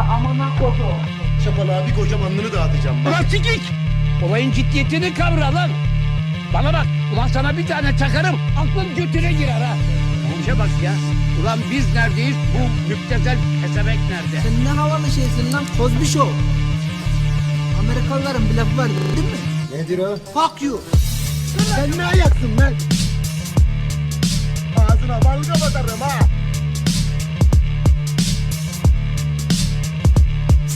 da amına kodu. Şapalığa bir kocaman alnını dağıtacağım. Bak. Ulan sikik! Olayın ciddiyetini kavra lan. Bana bak, ulan sana bir tane çakarım, aklın götüne girer ha. İşe bak ya. Ulan biz neredeyiz, bu müptezel pezevenk nerede? Sen ne havalı şeysin lan Cosby Show. Amerikalıların bir lafı var değil mi? Nedir o? Fuck you. Sen ne ayaksın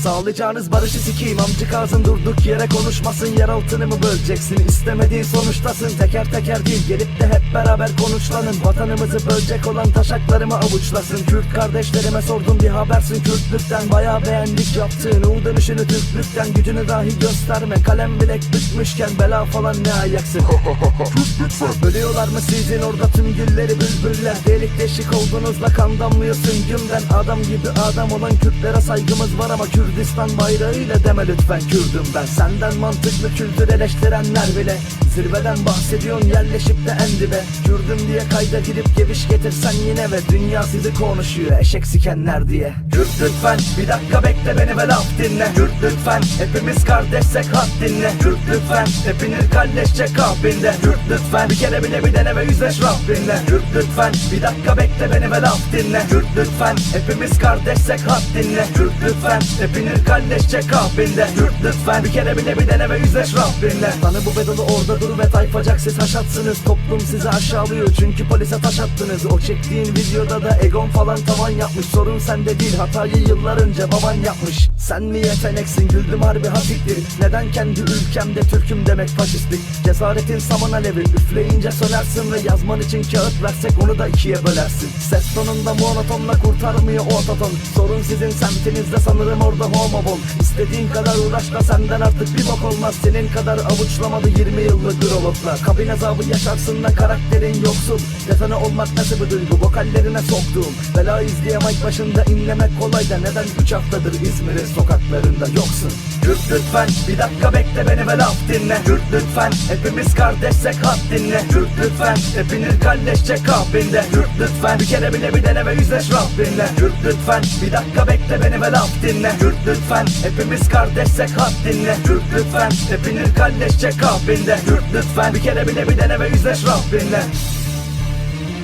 Sağlayacağınız barışı sikeyim amcık ağzın durduk yere konuşmasın Yer altını mı böleceksin? İstemediğin sonuçtasın Teker teker değil gelip de hep beraber konuşlanın. Vatanımızı bölecek olan taşaklarımı avuçlasın. Kürt kardeşlerime sordum bir habersin Kürtlükten Bayağı beğendik yaptığın U dönüşünü Türklükten Gücünü dahi gösterme. Kalem bilek bükmüşken Bela falan ne ayaksın? Ölüyorlar mı sizin orada tüm gülleri bülbüller? Delik deşik olduğunuzla kan damlıyorsun. Gümden Adam gibi adam olan Kürtlere saygımız var ama Kürdistan bayrağıyla deme lütfen Kürdüm ben. Senden mantıklı kültür eleştirenler bile. Zirveden bahsediyorsun yerleşip de en dibe. Kürdüm diye kayda girip geviş getirsen yine ve Dünya sizi konuşuyor eşek sikenler diye. Kürt lütfen bir dakika bekle beni ve laf dinle. Kürt lütfen hepimiz kardeşsek hat dinle. Kürt lütfen hepiniz kalleşçe kahvinde Kürt lütfen bir kere bile bir dene ve yüzleş Rabbinle Kürt lütfen bir dakika bekle beni ve laf dinle. Kürt lütfen hepimiz kardeşsek hat dinle. Kürt lütfen hepiniz kalleşçe kahvinde Kürt lütfen bir kere bile bir dene ve yüzleş Rabbinle. Tanı bu bedalı orada dur ve tayfacak siz haşatsınız. Toplum sizi aşağılıyor çünkü polise taş attınız. O çektiğin videoda da egon falan tavan yapmış. Sorun sende değil hatayı yıllar önce baban yapmış. Sen mi yeteneksin? Güldüm harbi hasiktir Neden kendi ülkemde Türk'üm demek faşistlik? Cesaretin saman alevi üfleyince sönersin Ve yazman için kağıt versek onu da ikiye bölersin. Ses tonunda monotonla kurtarmıyor o ototon Sorun sizin semtinizde sanırım orada homobol İstediğin kadar uğraş da senden artık bir bok olmaz. Senin kadar avuçlamadı 20 yıllık grolotla Kabin azabı yaşarsın da karakterin yoksun. Detone olmak nasıl bir duygu? Vokallerine soktuğum. Bela izleye mic başında inlemek kolay da Neden 3 haftadır İzmir'in sokaklarında yoksun? Kürt lütfen bir dakika bekle beni ve laf dinle. Kürt lütfen hepimiz kardeşsek hat dinle. Kürt lütfen hepiniz kalleşçe kahvinde. Kürt lütfen bir kere bile bir dene ve yüzleş Rabbinle. Kürt lütfen bir dakika bekle beni ve laf dinle. Kürt lütfen. Hepimiz kardeşsek hat dinle. Kürt lütfen. Hepiniz kalleşçe kahvinde Kürt lütfen. Bir kere bile bir dene ve yüzleş Rabbinle.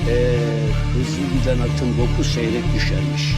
Ee, hızlı giden atın boku seyrek düşermiş.